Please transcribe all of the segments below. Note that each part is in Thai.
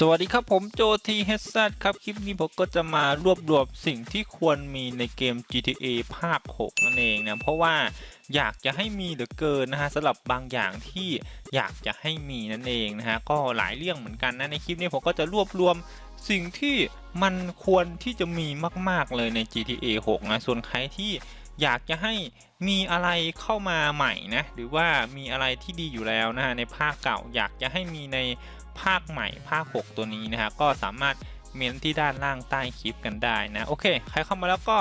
สวัสดีครับผมโจทีเฮดซครับ คลิปนี้ผมก็จะมารวบรวมสิ่งที่ควรมีในเกม GTA ภาค 6 นั่นเองนะ เพราะว่าอยากจะให้มีเหลือเกินนะฮะสำหรับบางอย่างที่อยากจะให้มีนั่นเองนะฮะ ก็หลายเรื่องเหมือนกันนะ ในคลิปนี้ผมก็จะรวบรวมสิ่งที่มันควรที่จะมีมาก ๆ เลยใน GTA 6 นะ ส่วนใครที่อยากจะให้มีอะไรเข้ามาใหม่นะ หรือว่ามีอะไรที่ดีอยู่แล้วนะฮะในภาคเก่าอยากจะให้มีใน ภาคใหม่ภาค 6 ตัวนี้นะฮะก็สามารถเมนที่ด้านล่างใต้คลิปกันได้นะโอเค ใครเข้ามาแล้วก็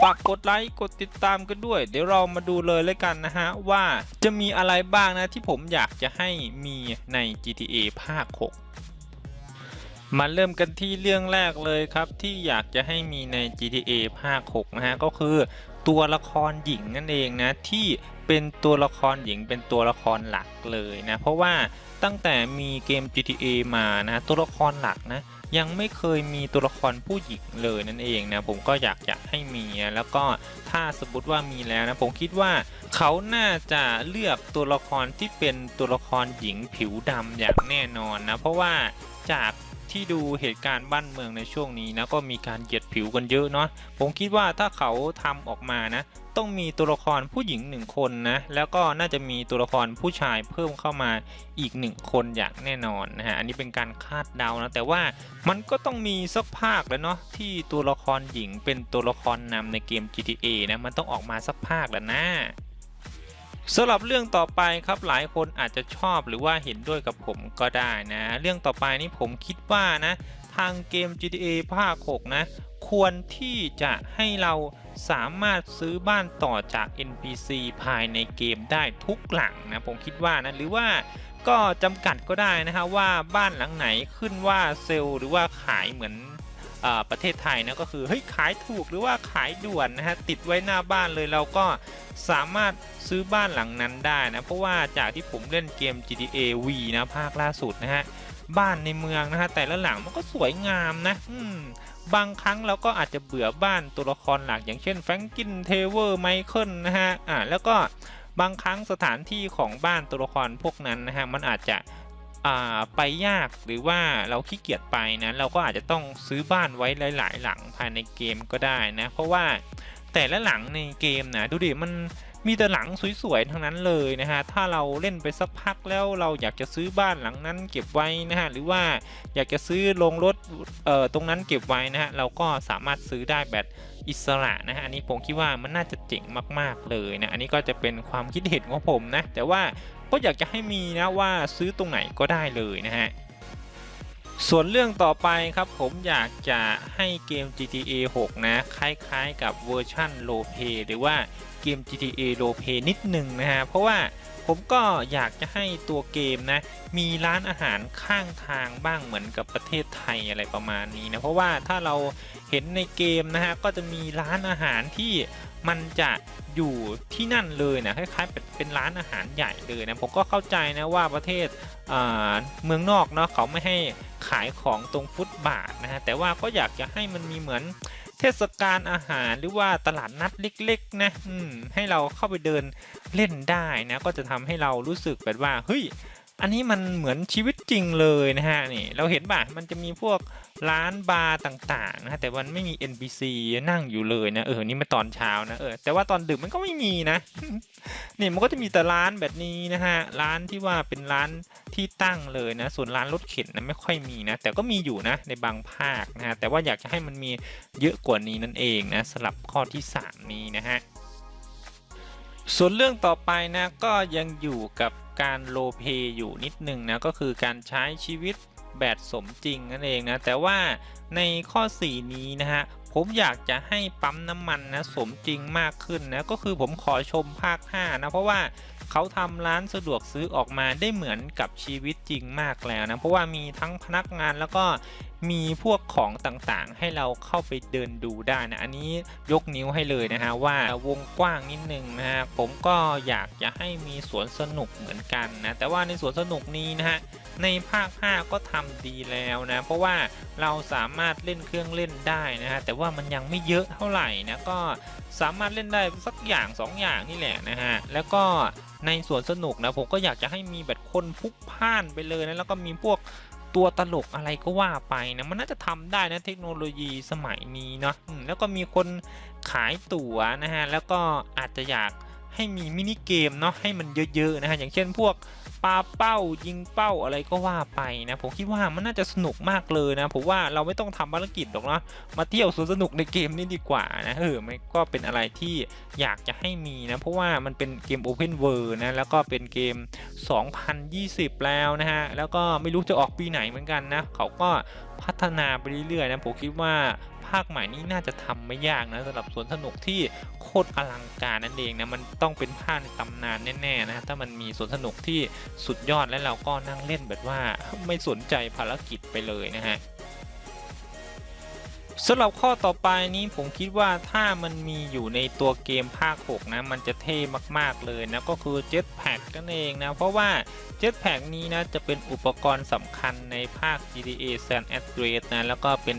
ฝากกดไลค์กดติดตามกันด้วย เดี๋ยวเรามาดูเลยเลยกันนะฮะ ว่าจะมีอะไรบ้างนะที่ผมอยากจะให้มีใน GTA ภาค 6 มาเริ่มกันที่เรื่องแรกเลยครับที่อยากจะให้มีใน GTA ภาค 6 นะฮะ ก็คือ ตัวละครหญิงนั่นเองนะที่เป็นตัวละครหญิงเป็นตัวละครหลักเลยนะเพราะว่าตั้งแต่มีเกม GTA มานะตัวละครหลักนะยังไม่เคยมีตัวละครผู้หญิงเลยนั่นเองนะผมก็อยากจะให้มีนะแล้วก็ถ้าสมมติว่ามีแล้วนะผมคิดว่าเขาน่าจะเลือกตัวละครที่เป็นตัวละครหญิงผิวดำอย่างแน่นอนนะเพราะว่าจาก ที่ดูเหตุการณ์บ้านเมืองในช่วงนี้นะก็มีการเหยียดผิวกันเยอะเนาะผมคิดว่าถ้าเขาทำออกมานะ ต้องมีตัวละครผู้หญิงหนึ่งคนนะแล้วก็น่าจะมีตัวละครผู้ชายเพิ่มเข้ามาอีกหนึ่งคนอย่างแน่นอนนะฮะอันนี้เป็นการคาดเดานะแต่ว่ามันก็ต้องมีสักภาคแล้วเนาะที่ตัวละครหญิงเป็นตัวละครนำในเกม GTA นะมันต้องออกมาสักภาคแล้วนะ สำหรับเรื่องต่อไปครับหลายคนอาจจะชอบหรือว่าเห็นด้วยกับผมก็ได้นะ เรื่องต่อไปนี่ผมคิดว่านะ ทางเกม GTA ภาค 6 นะ ควรที่จะให้เราสามารถซื้อบ้านต่อจาก NPC ภายในเกมได้ทุกหลังนะผมคิดว่านะ หรือว่าก็จำกัดก็ได้นะฮะว่าบ้านหลังไหนขึ้นว่าเซลล์หรือว่าขายเหมือน ประเทศไทยนะก็คือเฮ้ยขายถูกหรือว่าขายด่วนนะฮะติดไว้หน้าบ้านเลยเราก็สามารถซื้อบ้านหลังนั้นได้นะเพราะว่าจากที่ผมเล่นเกม GTA V นะภาคล่าสุดนะฮะบ้านในเมืองนะฮะแต่ละหลังมันก็สวยงามนะอืมบางครั้งเราก็อาจจะเบื่อบ้านตัวละครหลักอย่างเช่นแฟรงกินเทเวอร์ไมเคิลนะฮะอ่าแล้วก็บางครั้งสถานที่ของบ้านตัวละครพวกนั้นนะฮะมันอาจจะ ไปยากหรือว่าเราขี้เกียจไปนะเราก็อาจจะต้องซื้อบ้านไว้หลาย ๆ หลังภายในเกมก็ได้นะเพราะว่าแต่ละหลังในเกมนะดูดิมันมีแต่หลังสวยๆทั้งนั้นเลยนะฮะ ถ้าเราเล่นไปสักพักแล้วเราอยากจะซื้อบ้านหลังนั้นเก็บไว้นะฮะ หรือว่าอยากจะซื้อลงรถเอ่อตรงนั้นเก็บไว้นะฮะ เราก็สามารถซื้อได้แบบอิสระนะฮะ อันนี้ผมคิดว่ามันน่าจะเจ๋งมากๆเลยนะ อันนี้ก็จะเป็นความคิดเห็นของผมนะ แต่ว่า ก็อยากจะให้มีนะว่าซื้อตรงไหนก็ได้เลยนะฮะส่วนเรื่องต่อไปครับผมอยากจะให้เกม GTA 6 นะ คล้ายๆ กับเวอร์ชั่นโลเ y หรือว่าเกม GTA โลเ y นิดหนึ่งนะฮะเพราะว่า ผมก็อยากจะให้ตัวเกมนะ มีร้านอาหารข้างทางบ้างเหมือนกับประเทศไทยอะไรประมาณนี้นะ เพราะว่าถ้าเราเห็นในเกมนะฮะก็จะมีร้านอาหารที่มันจะอยู่ที่นั่นเลยนะคล้ายๆเป็นร้านอาหารใหญ่เลยนะผมก็เข้าใจนะว่าประเทศเมืองนอกเนาะเขาไม่ให้ขายของตรงฟุตบาทนะฮะแต่ว่าก็อยากจะให้มันมีเหมือน เทศกาลอาหารหรือว่าตลาดนัดเล็กๆนะให้เราเข้าไปเดินเล่นได้นะก็จะทำให้เรารู้สึกแบบว่าเฮ้ย อันนี้มันเหมือนชีวิตจริงเลยนะฮะนี่เราเห็นป่ะมันจะมีพวกร้านบาร์ต่างๆนะฮะแต่มันไม่มี NPC นั่งอยู่เลยนะเออนี่มาตอนเช้านะเออแต่ว่าตอนดึกมันก็ไม่มีนะ นี่มันก็จะมีแต่ร้านแบบนี้นะฮะร้านที่ว่าเป็นร้านที่ตั้งเลยนะ ส่วนร้านรถเข็นนะไม่ค่อยมีนะ แต่ก็มีอยู่นะในบางภาคนะฮะแต่ว่าอยากจะให้มันมีเยอะกว่านี้นั่นเองนะสำหรับข้อที่ 3 นี้นะฮะ ส่วนเรื่องต่อไปนะก็ยังอยู่กับการโลเพอยู่นิดนึงนะก็คือการใช้ชีวิตแบบสมจริงนั่นเองนะแต่ว่าในข้อ 4 นี้นะฮะผมอยากจะให้ปั๊มน้ำมันนะสมจริงมากขึ้นนะก็คือผมขอชมภาค 5 นะเพราะว่าเขาทำร้านสะดวกซื้อออกมาได้เหมือนกับชีวิตจริงมากแล้วนะเพราะว่ามีทั้งพนักงานแล้วก็ มีพวกของต่างๆ ให้เราเข้าไปเดินดูได้นะ อันนี้ยกนิ้วให้เลยนะฮะว่าวงกว้างนิดนึงนะฮะผมก็อยากจะให้มีสวนสนุกเหมือนกันนะ แต่ว่าในสวนสนุกนี้นะฮะในภาค 5 ก็ทำดีแล้วนะ เพราะว่าเราสามารถเล่นเครื่องเล่นได้นะฮะแต่ว่ามันยังไม่เยอะเท่าไหร่นะก็สามารถเล่นได้สักอย่าง 2 อย่างนี่แหละนะฮะแล้วก็ในสวนสนุกนะผมก็อยากจะให้มีแบบคนพุกพ่านไปเลยนะแล้วก็มีพวก ตัวตลกอะไรก็ว่าไปนะมันน่าจะทำได้นะเทคโนโลยีสมัยนี้เนาะแล้วก็มีคนขายตั๋วนะฮะแล้วก็อาจจะอยาก ให้มีมินิเกมเนาะให้มันเยอะๆนะฮะอย่างเช่นพวกปาเป้ายิงเป้าอะไรก็ว่าไปนะผมคิดว่ามันน่าจะสนุกมากเลยนะผมว่าเราไม่ต้องทำภารกิจหรอกนะมาเที่ยวสวนสนุกในเกมนี้ดีกว่านะเออมันก็เป็นอะไรที่อยากจะให้มีนะเพราะว่ามันเป็นเกม Open World นะแล้วก็เป็นเกม 2020 แล้วนะฮะแล้วก็ไม่รู้จะออกปีไหนเหมือนกันนะเขาก็พัฒนาไปเรื่อยๆนะผมคิดว่า ภาคใหม่นี้น่าจะทำไม่ยากนะสำหรับสวนสนุกที่โคตรอลังการนั่นเองนะมันต้องเป็นภาคในตำนานแน่ๆนะถ้ามันมีสวนสนุกที่สุดยอดและเราก็นั่งเล่นแบบว่าไม่สนใจภารกิจไปเลยนะฮะสำหรับข้อต่อไปนี้ผมคิดว่าถ้ามันมีอยู่ในตัวเกมภาค 6 นะ มันจะเท่มากๆเลยนะ ก็คือ Jetpack นั่นเองนะ เพราะว่า Jetpack นี้นะ จะเป็นอุปกรณ์สำคัญในภาค GTA San Andreas นะ แล้วก็เป็น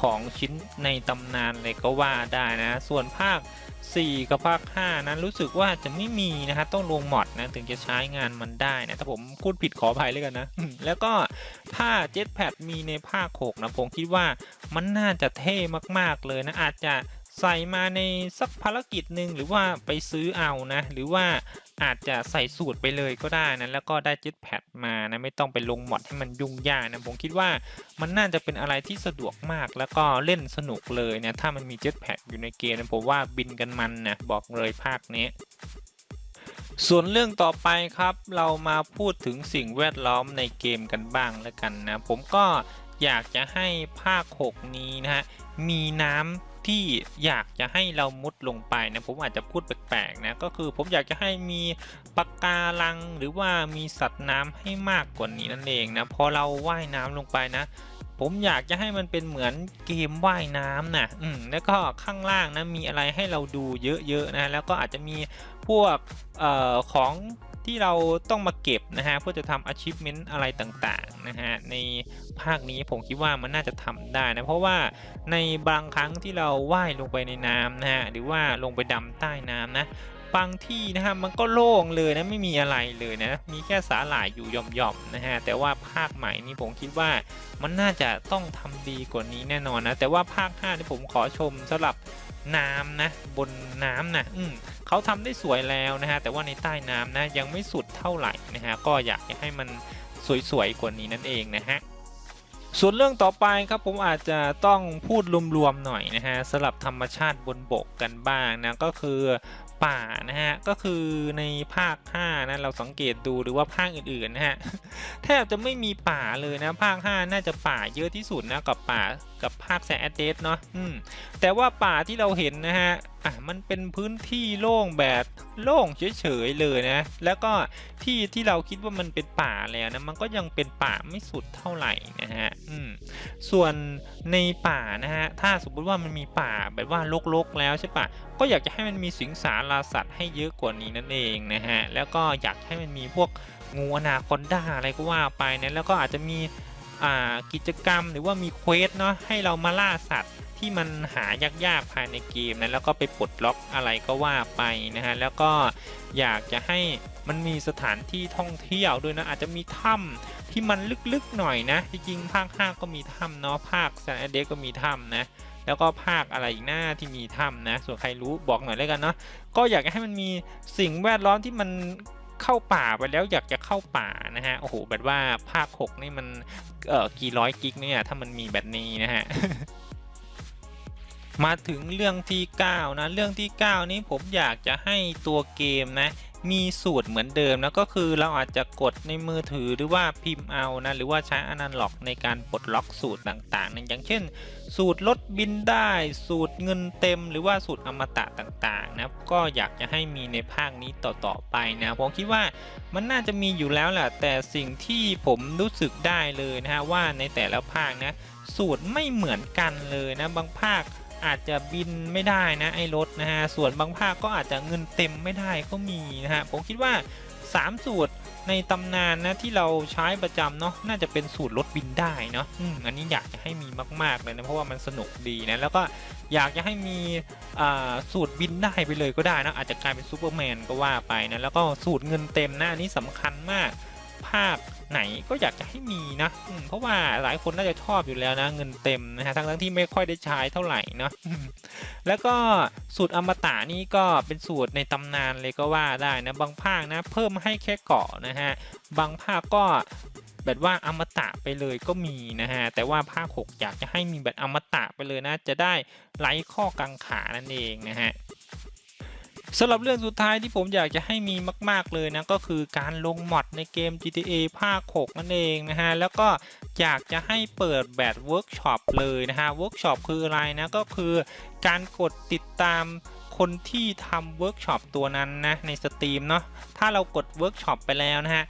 ของชิ้นในตำนานเลยก็ว่าได้นะ ส่วนภาค 4 กับภาค 5 นั้นรู้สึกว่าจะไม่มีนะฮะต้องลงมอดนะถึงจะใช้งานมันได้นะถ้าผมพูดผิดขออภัยเลยกันนะ แล้วก็ถ้า Jetpack มีในภาค 6 นะผมคิดว่ามันน่าจะเท่มากๆเลยนะอาจจะใส่มาในสักภารกิจหนึ่งหรือว่าไปซื้อเอานะ หรือว่า อาจจะใส่สูตรไปเลยก็ได้นะแล้วก็ได้ Jetpack มานะไม่ต้องไปลงมอดให้มันยุ่งยากนะผมคิดว่ามันน่าจะเป็นอะไรที่สะดวกมากแล้วก็เล่นสนุกเลยนะถ้ามันมี Jetpack อยู่ในเกมนะผมว่าบินกันมันนะบอกเลยภาคนี้ส่วนเรื่องต่อไปครับเรามาพูดถึงสิ่งแวดล้อมในเกมกันบ้างแล้วกันนะ ผมก็อยากจะให้ภาค 6 นี้นะฮะมีน้ำ ที่อยากจะให้เรามุดลงไปนะผมอาจจะพูดแปลกๆนะก็คือผมอยากจะให้มีปะการังหรือว่ามีสัตว์น้ำให้มากกว่านี้นั่นเองนะพอเราว่ายน้ำลงไปนะผมอยากจะให้มันเป็นเหมือนเกมว่ายน้ำนะอืมแล้วก็ข้างล่างนะมีอะไรให้เราดูเยอะๆนะ แล้วก็อาจจะมีพวกออของ ที่เราต้องมาเก็บนะฮะเพื่อจะทำ achievement อะไรต่างๆนะฮะในภาคนี้ผมคิดว่ามันน่าจะทำได้นะเพราะว่าในบางครั้งที่เราว่ายลงไปในน้ำนะฮะหรือว่าลงไปดำใต้น้ำนะบางที่นะฮะมันก็โล่งเลยนะไม่มีอะไรเลยนะมีแค่สาหร่ายอยู่หย่อมๆนะฮะแต่ว่าภาคใหม่นี้ผมคิดว่ามันน่าจะต้องทำดีกว่านี้แน่นอนนะแต่ว่าภาค5ที่ผมขอชมสำหรับน้ำนะบนน้ำนะอืม เขาทำได้สวยแล้วนะฮะแต่ว่าในใต้น้ำนะยังไม่สุดเท่าไหร่นะฮะก็อยากให้มันสวยๆกว่านี้นั่นเองนะฮะส่วนเรื่องต่อไปครับผมอาจจะต้องพูดรวมๆหน่อยนะฮะสำหรับธรรมชาติบนบกกันบ้างนะก็คือป่านะฮะก็คือในภาค5นะเราสังเกตดูหรือว่าภาคอื่นๆนะฮะแทบจะไม่มีป่าเลยนะภาค 5 น่าจะป่าเยอะที่สุดนะกับป่ากับภาคแซนแอดเดสเนาะอืมแต่ว่าป่าที่เราเห็นนะฮะ อะมันเป็นพื้นที่โล่งแบบโล่งเฉยๆเลยนะ แล้วก็ที่ที่เราคิดว่ามันเป็นป่าแล้วนะมันก็ยังเป็นป่าไม่สุดเท่าไหร่นะฮะอืมส่วนในป่านะฮะถ้าสมมติว่ามันมีป่าแบบว่าลกๆแล้วใช่ปะก็อยากจะให้มันมีสิงสาราสัตว์ให้เยอะกว่านี้นั่นเองนะฮะแล้วก็อยากให้มันมีพวกงูอนาคอนดาอะไรก็ว่าไปนะแล้วก็อาจจะมีอ่ากิจกรรมหรือว่ามีเควสเนาะให้เรามาล่าสัตว์ ที่มันหายากๆภายในเกมนะแล้วก็ไปปลดล็อกอะไรก็ว่าไปนะฮะแล้วก็อยากจะให้มันมีสถานที่ท่องเที่ยวด้วยนะอาจจะมีถ้ำที่มันลึกๆหน่อยนะจริงๆภาค5ก็มีถ้ำเนาะภาคแซนเดก็มีถ้ำนะแล้วก็ภาคอะไรอีกหน้าที่มีถ้ำนะ ส่วนใครรู้บอกหน่อยแล้วกันเนาะก็อยากให้มันมีสิ่งแวดล้อมที่มันเข้าป่าไปแล้วอยากจะเข้าป่านะฮะโอ้โหแบบว่าภาค 6 นี่มันเอ่อกี่ร้อยกิกเนี่ยถ้ามันมีแบบนี้นะฮะ มาถึงเรื่องที่ 9 นะ เรื่องที่ 9 นี้ผมอยากจะให้ตัวเกมนะ มีสูตรเหมือนเดิมนะก็คือเราอาจจะกดในมือถือหรือว่าพิมพ์เอานะ หรือว่าใช้อนาล็อกในการปลดล็อกสูตรต่างๆนะอย่างเช่น สูตรลดบินได้ สูตรเงินเต็ม หรือว่าสูตรอมตะต่างๆนะก็อยากจะให้มีในภาคนี้ต่อๆไปนะผมคิดว่ามันน่าจะมีอยู่แล้วแหละแต่สิ่งที่ผมรู้สึกได้เลยนะฮะว่าในแต่ละภาคนะสูตรไม่เหมือนกันเลยนะบางภาค อาจจะบินไม่ได้นะไอ้รถนะฮะส่วนบางภาคก็อาจจะเงินเต็มไม่ได้ก็มีนะฮะผมคิดว่า 3 สูตรในตำนานนะที่เราใช้ประจำเนาะน่าจะเป็นสูตรรถบินได้เนาะอืมอันนี้อยากจะให้มีมาก ๆ เลยนะเพราะว่ามันสนุกดีนะแล้วก็อยากจะให้มีอ่าสูตรบินได้ไปเลยก็ได้นะอาจจะกลายเป็นซูเปอร์แมนก็ว่าไปนะแล้วก็สูตรเงินเต็มนะอันนี้สำคัญมากภาค ไหนก็อยากจะให้มีนะอืมเพราะว่าหลายคนน่าจะชอบอยู่แล้วนะ เงินเต็มนะฮะทั้งทั้งๆที่ไม่ค่อยได้ใช้เท่าไหร่เนาะอืมแล้วก็สูตรอมตะนี่ก็เป็นสูตรในตำนานเลยก็ว่าได้นะบางภาคนะ เพิ่มให้แค่เกาะนะฮะบางภาคก็แบบว่าอมตะไปเลยก็มีนะฮะ แต่ว่าภาค 6 อยากจะให้มีแบบอมตะไปเลยนะ จะได้ไร้ข้อกังขานั่นเองนะฮะ สำหรับเรื่องสุดท้ายที่ผมอยากจะให้มีมาก ๆเลยนะก็คือการลงมอดในเกม GTA ภาค 6 นั่นเองนะฮะแล้วก็อยากจะให้เปิดแบบเวิร์กช็อปเลยนะฮะเวิร์กช็อปคืออะไรนะก็คือการกดติดตามคนที่ทำเวิร์กช็อปตัวนั้นนะในสตรีมเนาะถ้าเรากดเวิร์กช็อปไปแล้วนะฮะ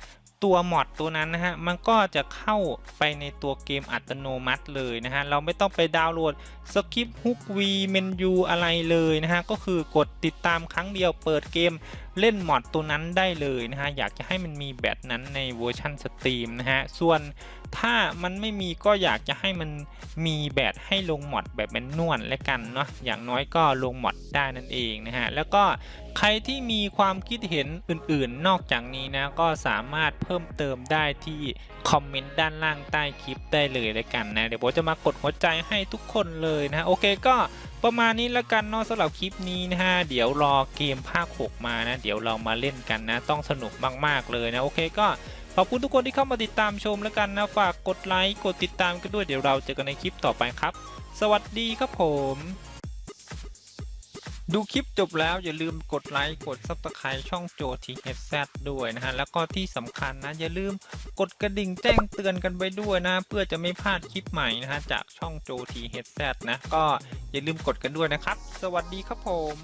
ตัวมอดตัวนั้นนะฮะ มันก็จะเข้าไปในตัวเกมอัตโนมัติเลยนะฮะ เราไม่ต้องไปดาวน์โหลดสคริปต์ฮุกวีเมนยูอะไรเลยนะฮะ ก็คือกดติดตามครั้งเดียวเปิดเกมเล่นมอดตัวนั้นได้เลยนะฮะ อยากจะให้มันมีแบบนั้นในเวอร์ชันสตรีมนะฮะ ส่วน ถ้ามันไม่มีก็อยากจะให้มันมีแบบให้ลงหมดแบบแมนนวลและกันเนาะอย่างน้อยก็ลงหมดได้นั่นเองนะฮะแล้วก็ใครที่มีความคิดเห็นอื่นๆ นอกจากนี้นะก็สามารถเพิ่มเติมได้ที่คอมเมนต์ด้านล่างใต้คลิปได้เลยแล้วกันนะเดี๋ยวผมจะมากดหัวใจให้ทุกคนเลยนะฮะโอเคก็ประมาณนี้แล้วกันเนาะสำหรับคลิปนี้นะฮะเดี๋ยวรอเกมภาค 6 มานะ เดี๋ยวเรามาเล่นกันนะ ต้องสนุกมากๆเลยนะ โอเคก็ ขอบคุณทุกคนที่เข้ามาติดตามชมแล้วกันนะฝากกดไลค์กดติดตามกันด้วยเดี๋ยวเราเจอกันในคลิปต่อไปครับ สวัสดีครับผม ดูคลิปจบแล้วอย่าลืมกดไลค์กด subscribe ช่องโจทีเอซด้วยนะฮะ แล้วก็ที่สำคัญนะอย่าลืมกดกระดิ่งแจ้งเตือนกันไปด้วยนะ เพื่อจะไม่พลาดคลิปใหม่นะฮะจากช่องโจทีเอซนะก็อย่าลืมกดกันด้วยนะครับ สวัสดีครับผม